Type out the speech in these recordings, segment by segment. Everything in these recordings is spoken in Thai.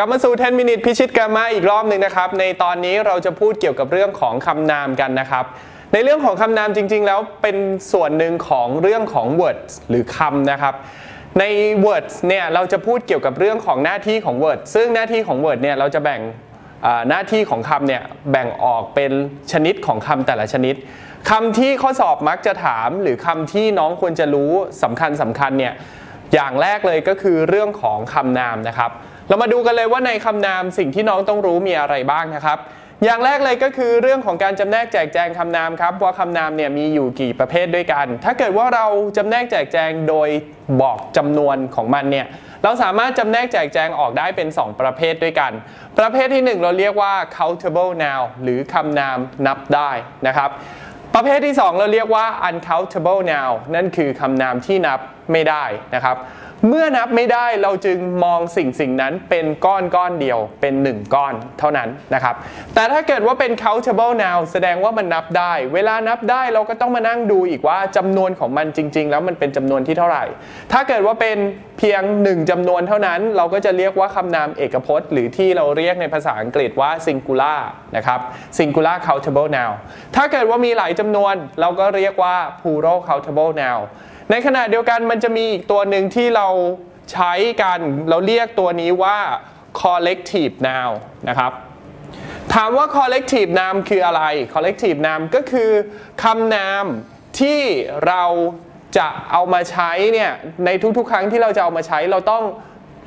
กลับมาสู่ 10 minute พิชิตกรรมาอีกรอบหนึ่งนะครับ ในตอนนี้เราจะพูดเกี่ยวกับเรื่องของคำนามกันนะครับ ในเรื่องของคำนามจริง ๆ แล้วเป็นส่วนหนึ่งของเรื่องของ words หรือคำนะครับ ใน words เนี่ยเราจะพูดเกี่ยวกับเรื่องของหน้าที่ของ word ซึ่งหน้าที่ของ word เนี่ยเราจะแบ่งหน้าที่ของคำเนี่ยแบ่งออกเป็นชนิดของคำแต่ละชนิดคำที่ข้อสอบมักจะถามหรือคำที่น้องควรจะรู้สำคัญสำคัญเนี่ยอย่างแรกเลยก็คือเรื่องของคำนามนะครับ เรามาดูกันเลยว่าในคำนามสิ่งที่น้องต้องรู้มีอะไรบ้างนะครับ อย่างแรกเลยก็คือเรื่องของการจำแนกแจกแจงคำนามครับว่าคำนามเนี่ยมีอยู่กี่ประเภทด้วยกัน ถ้าเกิดว่าเราจำแนกแจกแจงโดยบอกจำนวนของมันเนี่ยเราสามารถจำแนกแจกแจงออกได้เป็น 2 ประเภทด้วยกัน ประเภทที่ 1 เราเรียกว่า countable noun หรือคำนามนับได้นะครับ ประเภทที่ 2 เราเรียกว่า uncountable noun นั่นคือคำนามที่นับ ไม่ได้นะครับ เมื่อนับไม่ได้เราจึงมองสิ่งสิ่งนั้นเป็นก้อนก้อนเดียวเป็น 1 ก้อนเท่านั้นนะครับ แต่ถ้าเกิดว่าเป็น countable noun แสดงว่ามันนับได้ เวลานับได้เราก็ต้องมานั่งดูอีกว่าจำนวนของมันจริง ๆ แล้วมันเป็นจำนวนที่เท่าไหร่ ถ้าเกิดว่าเป็นเพียง 1จำนวนเท่านั้น เราก็จะเรียกว่าคำนามเอกพจน์ หรือที่เราเรียกในภาษาอังกฤษว่า singular นะครับ singular countable noun ถ้าเกิดว่ามีหลายจำนวนเราก็เรียกว่า plural countable noun ในขณะเดียวกันมันจะมีอีกตัวหนึ่งที่เราใช้กันเราเรียกตัวนี้ว่า collective noun นะครับถามว่า collective noun คืออะไร collective noun ก็คือคำนามที่เราจะเอามาใช้เนี่ยในทุกๆ ครั้งที่เราจะเอามาใช้เราต้อง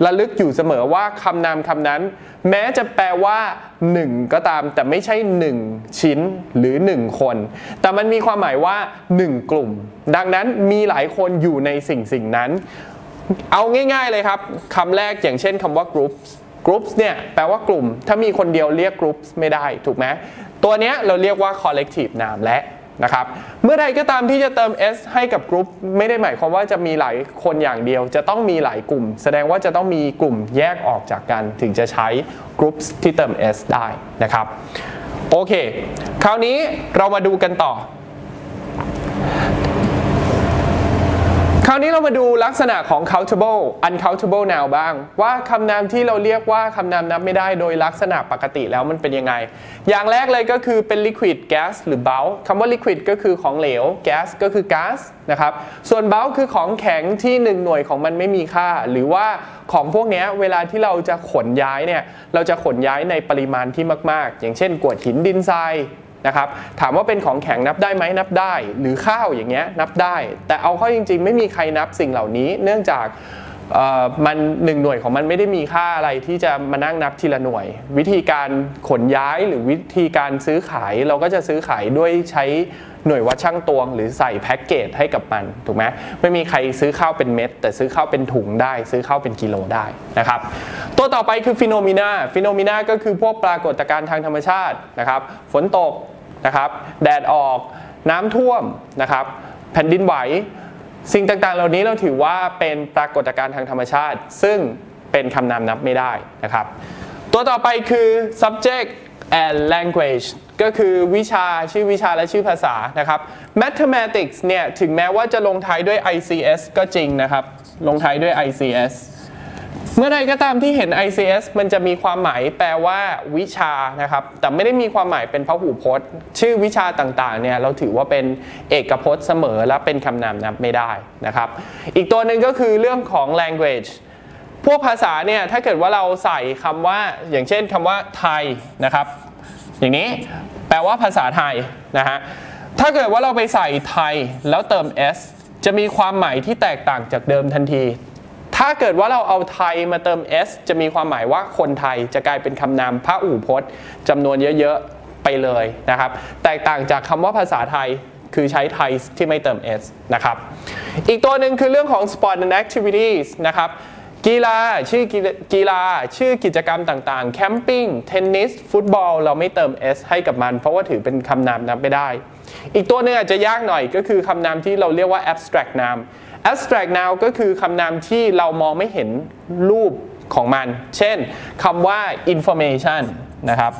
ระลึกอยู่เสมอว่าคำนามคำนั้น แม้จะแปลว่า1ก็ตาม แต่ไม่ใช่1ชิ้นหรือ1คน แต่มันมีความหมายว่า1กลุ่ม ดังนั้นมีหลายคนอยู่ในสิ่งสิ่งนั้น เอาง่าย ๆเลยครับคำแรกอย่างเช่นคำว่า groups groups เนี่ยแปลว่ากลุ่ม ถ้ามีคนเดียวเรียก groups ไม่ได้ถูกไหมตัวเนี้ยเราเรียกว่า collective noun และ นะครับ เมื่อใดก็ตามที่จะเติม s ให้กับกรุ๊ปไม่ได้หมายความว่าจะมีหลายคนอย่างเดียว จะต้องมีหลายกลุ่ม แสดงว่าจะต้องมีกลุ่มแยกออกจากกันถึงจะใช้กรุ๊ปที่เติม s ได้นะครับ โอเค คราวนี้เรามาดูกันต่อ ราวนี้เรามาดูลักษณะของ countable uncountable noun บ้าง ว่าคำนามที่เราเรียกว่าคำนามนับไม่ได้โดยลักษณะปกติแล้วมันเป็นยังไง อย่างแรกเลยก็คือเป็น liquid gas หรือ bulk คำว่า liquid ก็คือของเหลว gas ก็คือก๊าซนะครับ ส่วน bulk คือของแข็งที่ 1 หน่วยของมันไม่มีค่า หรือว่าของพวกนี้เวลาที่เราจะขนย้ายเนี่ย เราจะขนย้ายในปริมาณที่มาก ๆ อย่างเช่นกวดหินดินทราย นะครับถามว่าเป็นของแข็งนับได้ไหมนับได้ หรือข้าวอย่างเงี้ยนับได้ แต่เอาเข้าจริง ๆ ไม่มีใครนับสิ่งเหล่านี้ เนื่องจากมันหนึ่งหน่วยของมันไม่ได้มีค่าอะไรที่จะมานั่งนับทีละหน่วย วิธีการขนย้ายหรือวิธีการซื้อขายเราก็จะซื้อขายด้วยใช้หน่วยวัดช่างตวง หรือใส่แพ็กเกจให้กับมันถูกไหมไม่มีใครซื้อข้าวเป็นเม็ด แต่ซื้อข้าวเป็นถุงได้ ซื้อข้าวเป็นกิโลได้นะครับตัวต่อไปคือฟิโนมินาฟิโนมินาก็คือพวกปรากฏการณ์ทางธรรมชาตินะครับฝนตก นะครับ แดดออกน้ำท่วมนะครับ แผ่นดินไหว สิ่งต่างๆ เหล่านี้เราถือว่าเป็นปรากฏการณ์ทางธรรมชาติ ซึ่งเป็นคำนามนับไม่ได้นะครับ ตัวต่อไปคือ subject and language ก็คือวิชาชื่อวิชาและชื่อภาษานะครับ mathematics เนี่ย ถึงแม้ว่าจะลงท้ายด้วย ICS ก็จริงนะครับ ลงท้ายด้วย ICS เมื่อใดก็ตามที่เห็น ICS มันจะมีความหมายแปลว่าวิชานะครับ แต่ไม่ได้มีความหมายเป็นพหูพจน์ ชื่อวิชาต่างๆเนี่ยเราถือว่าเป็นเอกพจน์เสมอและเป็นคำนามนับไม่ได้นะครับ อีกตัวหนึ่งก็คือเรื่องของ language พวกภาษาเนี่ยถ้าเกิดว่าเราใส่คำว่าอย่างเช่นคำว่าไทยนะครับ อย่างนี้แปลว่าภาษาไทยนะฮะถ้าเกิดว่าเราไปใส่ไทยแล้วเติม s จะมีความหมายที่แตกต่างจากเดิมทันที ถ้าเกิดว่าเราเอาไทยมาเติม s จะมีความหมายว่าคนไทยจะกลายเป็นคำนามพระอู่พจน์จำนวนเยอะๆไปเลยนะครับ แตกต่างจากคำว่าภาษาไทยคือใช้ไทยที่ไม่เติม s นะครับ อีกตัวหนึ่งคือเรื่องของ sport and activities นะครับกีฬาชื่อกีฬาชื่อกิจกรรมต่างๆ แคมปิ้ง เทนนิส ฟุตบอล เราไม่เติม s ให้กับมัน เพราะว่าถือเป็นคำนามนับไม่ได้ อีกตัวหนึงอาจจะยากหน่อยก็คือคำนามที่เราเรียกว่า abstract noun abstract noun ก็คือคำนามที่เรามองไม่เห็นรูปของมัน เช่นคำว่า information นะครับ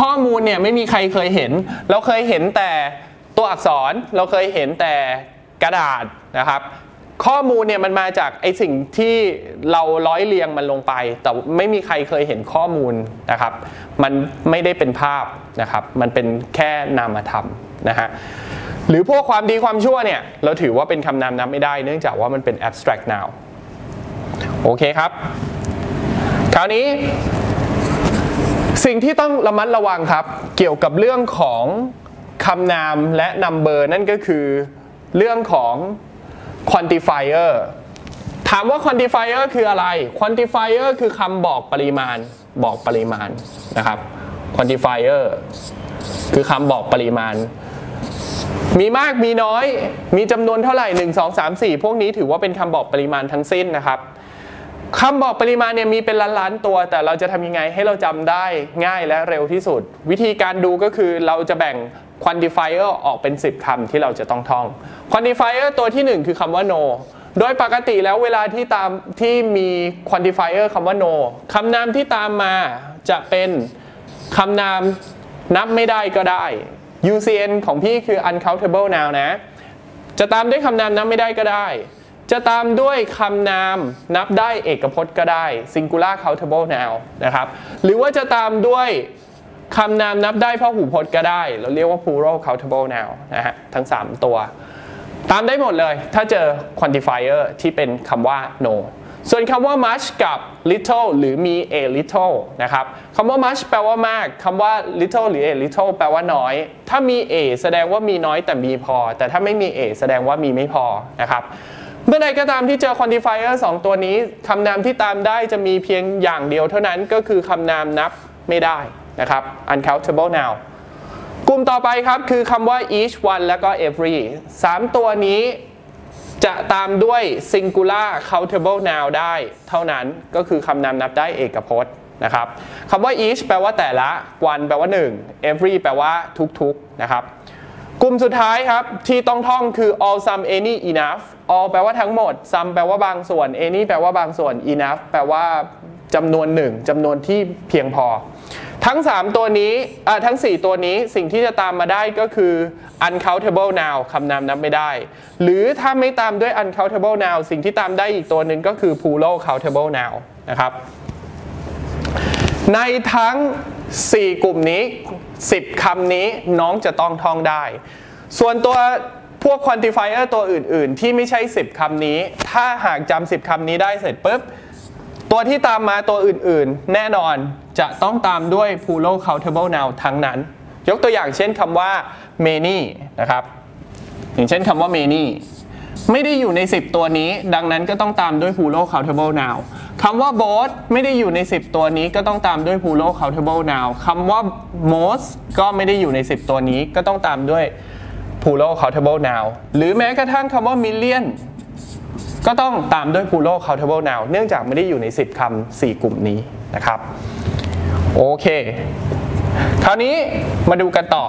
ข้อมูลเนี่ยไม่มีใครเคยเห็น เราเคยเห็นแต่ตัวอักษร เราเคยเห็นแต่กระดาษนะครับ ข้อมูลเนี่ยมันมาจากไอสิ่งที่เราร้อยเรียงมันลงไป แต่ไม่มีใครเคยเห็นข้อมูลนะครับ มันไม่ได้เป็นภาพนะครับ มันเป็นแค่นามธรรมนะฮะ หรือพวกความดีความชั่วเนี่ย เราถือว่าเป็นคำนามนับไม่ได้ เนื่องจากว่ามันเป็น abstract noun โอเคครับ คราวนี้ สิ่งที่ต้องระมัดระวังครับ เกี่ยวกับเรื่องของคำนามและ number นั่นก็คือเรื่องของ quantifier ถามว่า quantifier คืออะไร quantifier คือคำบอกปริมาณบอกปริมาณนะครับ quantifier คือคำบอกปริมาณ มีมากมีน้อย มีจำนวนเท่าไหร่ 1 2 3 4 พวกนี้ถือว่าเป็นคำบอกปริมาณทั้งสิ้นนะครับคำบอกปริมาณเนี่ยมีเป็นล้านๆตัว แต่เราจะทำยังไงให้เราจำได้ง่ายและเร็วที่สุด วิธีการดูก็คือเราจะแบ่ง quantifier ออกเป็น 10คำที่เราจะต้องท่อง quantifier ตัวที่ 1 คือคำว่า no โดยปกติแล้วเวลาที่ตามที่มี quantifier คำว่า no คำนามที่ตามมาจะเป็นคำนามนับไม่ได้ก็ได้ UCN ของพี่คือ uncountable noun นะ จะตามด้วยคำนามนับไม่ได้ก็ได้ จะตามด้วยคำนามนับได้เอกพจน์ก็ได้ singular countable noun นะครับ หรือว่าจะตามด้วยคำนามนับได้พหูพจน์ก็ได้ เราเรียกว่า plural countable noun นะฮะ ทั้ง 3 ตัว ตามได้หมดเลย ถ้าเจอ quantifier ที่เป็นคำว่า no ส่วนคำว่า much กับ little หรือมี a little นะครับคำว่า much แปลว่ามากคำว่า little หรือ a little แปลว่าน้อย ถ้ามี a แสดงว่ามีน้อยแต่มีพอ แต่ถ้าไม่มี a แสดงว่ามีไม่พอนะครับเมื่อใดก็ตามที่เจอ quantifier 2 ตัวนี้คำนามที่ตามได้จะมีเพียงอย่างเดียวเท่านั้นก็คือคำนามนับไม่ได้นะครับ uncountable noun กลุ่มต่อไปครับคือคำว่า each one แล้วก็ every 3 ตัวนี้ จะตามด้วย singular countable noun ได้เท่านั้นก็คือคำนามนับได้เอกพจน์นะครับคำว่า each แปลว่าแต่ละ one แปลว่า 1 every แปลว่าทุกๆนะครับกลุ่มสุดท้ายครับ ที่ต้องท่องคือ all some any enough all แปลว่าทั้งหมด some แปลว่าบางส่วน any แปลว่าบางส่วน enough แปลว่าจำนวนหนึ่งจำนวนที่เพียงพอ ทั้ง 3 ตัวนี้ทั้ง 4 ตัวนี้สิ่งที่จะตามมาได้ก็คือ uncountable noun คำนามนับไม่ได้ หรือถ้าไม่ตามด้วย uncountable noun สิ่งที่ตามได้อีกตัวหนึ่งก็คือ plural countable noun นะครับ ในทั้ง 4 กลุ่มนี้ 10 คำนี้น้องจะต้องท่องได้ ส่วนตัวพวก quantifier ตัวอื่น ๆ ที่ไม่ใช่ 10 คำนี้ ถ้าหากจำ10 คำนี้ได้เสร็จปุ๊บ ตัวที่ตามมาตัวอื่นๆ แน่นอนจะต้องตามด้วย plural countable noun ทั้งนั้น ยกตัวอย่างเช่นคำว่า many นะครับ อย่างเช่นคำว่า many ไม่ได้อยู่ใน 10 ตัวนี้ ดังนั้นก็ต้องตามด้วย plural countable noun คำว่า both ไม่ได้อยู่ใน 10 ตัวนี้ ก็ต้องตามด้วย plural countable noun คำว่า most ก็ไม่ได้อยู่ใน 10 ตัวนี้ ก็ต้องตามด้วย plural countable noun หรือแม้กระทั่งคำว่า million ก็ต้องตามด้วย plural countable noun เนื่องจากไม่ได้อยู่ใน 10คำ4กลุ่มนี้นะครับ โอเค คราวนี้มาดูกันต่อ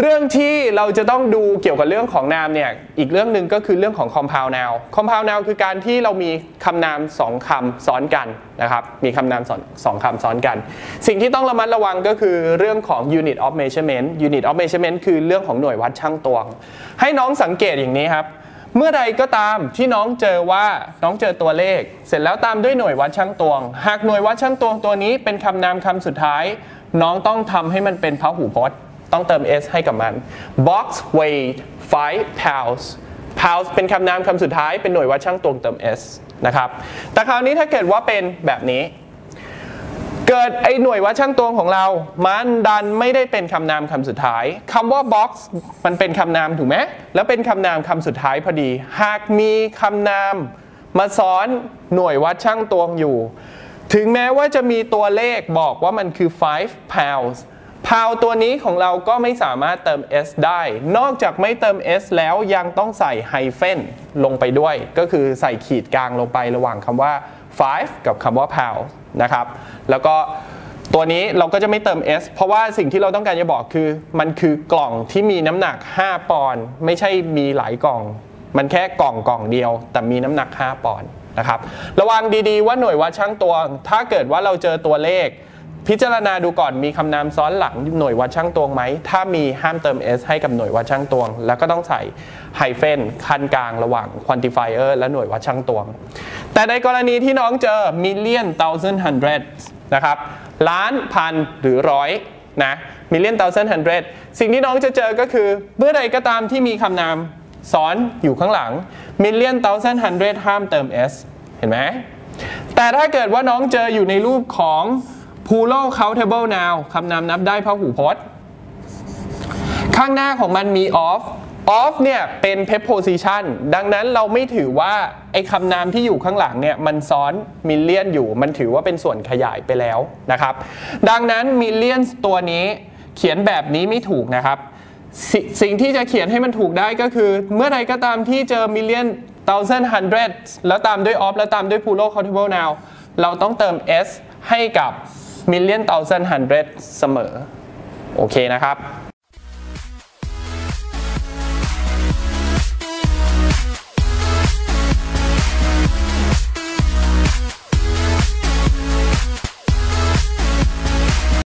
เรื่องที่เราจะต้องดูเกี่ยวกับเรื่องของนามเนี่ย อีกเรื่องหนึ่งก็คือเรื่องของ compound noun compound noun คือการที่เรามีคำนาม2คำซ้อนกันนะครับ มีคำนามสองสองคำซ้อนกัน สิ่งที่ต้องระมัดระวังก็คือเรื่องของ unit of measurement unit of measurement คือเรื่องของหน่วยวัดช่างตวง ให้น้องสังเกตอย่างนี้ครับ เมื่อใดก็ตามที่น้องเจอว่าน้องเจอตัวเลข เสร็จแล้วตามด้วยหน่วยวัดช่างตวง หากหน่วยวัดช่างตวงตัวนี้เป็นคำนามคำสุดท้าย น้องต้องทำให้มันเป็นพหูพจน์ ต้องเติม s ให้กับมัน box weighed 5 pounds pounds เป็นคำนามคำสุดท้ายเป็นหน่วยวัดช่างตวงเติม s นะครับแต่คราวนี้ถ้าเกิดว่าเป็นแบบนี้ เกิดไอ้หน่วยวัดช่างตวงของเรา มันดันไม่ได้เป็นคำนามคำสุดท้าย คำว่า box มันเป็นคำนามถูกไหม แล้วเป็นคำนามคำสุดท้ายพอดี หากมีคำนามมาซ้อนหน่วยวัดช่างตวงอยู่ ถึงแม้ว่าจะมีตัวเลขบอกว่ามันคือ 5 pounds พาวตัวนี้ของเราก็ไม่สามารถเติม s ได้ นอกจากไม่เติม s แล้วยังต้องใส่ไฮเฟนลงไปด้วย ก็คือใส่ขีดกลางลงไประหว่างคำว่า 5 กับคำว่า pound นะครับ แล้วก็ตัวนี้เราก็จะไม่เติม s เพราะว่าสิ่งที่เราต้องการจะบอกคือ มันคือกล่องที่มีน้ำหนัก 5 ปอนด์ไม่ใช่มีหลายกล่อง มันแค่กล่องกล่องเดียว แต่มีน้ำหนัก 5 ปอนด์นะครับ ระวังดีๆว่าหน่วยวัดช่างตวง ถ้าเกิดว่าเราเจอตัวเลข พิจารณาดูก่อนมีคำนามซ้อนหลังหน่วยวัดช่างตวงไหม ถ้ามีห้ามเติม s ให้กับหน่วยวัดช่างตวง แล้วก็ต้องใส่ไฮเฟนคันกลางระหว่าง quantifier และหน่วยวัดช่างตวง แต่ในกรณีที่น้องเจอ million thousand hundred นะครับล้านพันหรือร้อยนะ million thousand hundred สิ่งที่น้องจะเจอก็คือ เมื่อใดก็ตามที่มีคำนามซ้อนอยู่ข้างหลัง million thousand hundred ห้ามเติม s เห็นไหมแต่ถ้าเกิดว่าน้องเจออยู่ในรูปของ plural countable noun คำนามนับได้พหูพจน์ ข้างหน้าของมันมี of of เนี่ยเป็น preposition ดังนั้นเราไม่ถือว่า ไอ้คำนามที่อยู่ข้างหลังเนี่ย มันซ้อน million อยู่ มันถือว่าเป็นส่วนขยายไปแล้วนะครับ ดังนั้น millions ตัวนี้เขียนแบบนี้ไม่ถูกนะครับสสิ่งที่จะเขียนให้มันถูกได้ก็คือ เมื่อใดก็ตามที่เจอ million thousand hundred แล้วตามด้วย of แล้วตามด้วย plural countable noun เราต้องเติม s ให้กับ million thousand hundred เสมอ โอเคนะครับ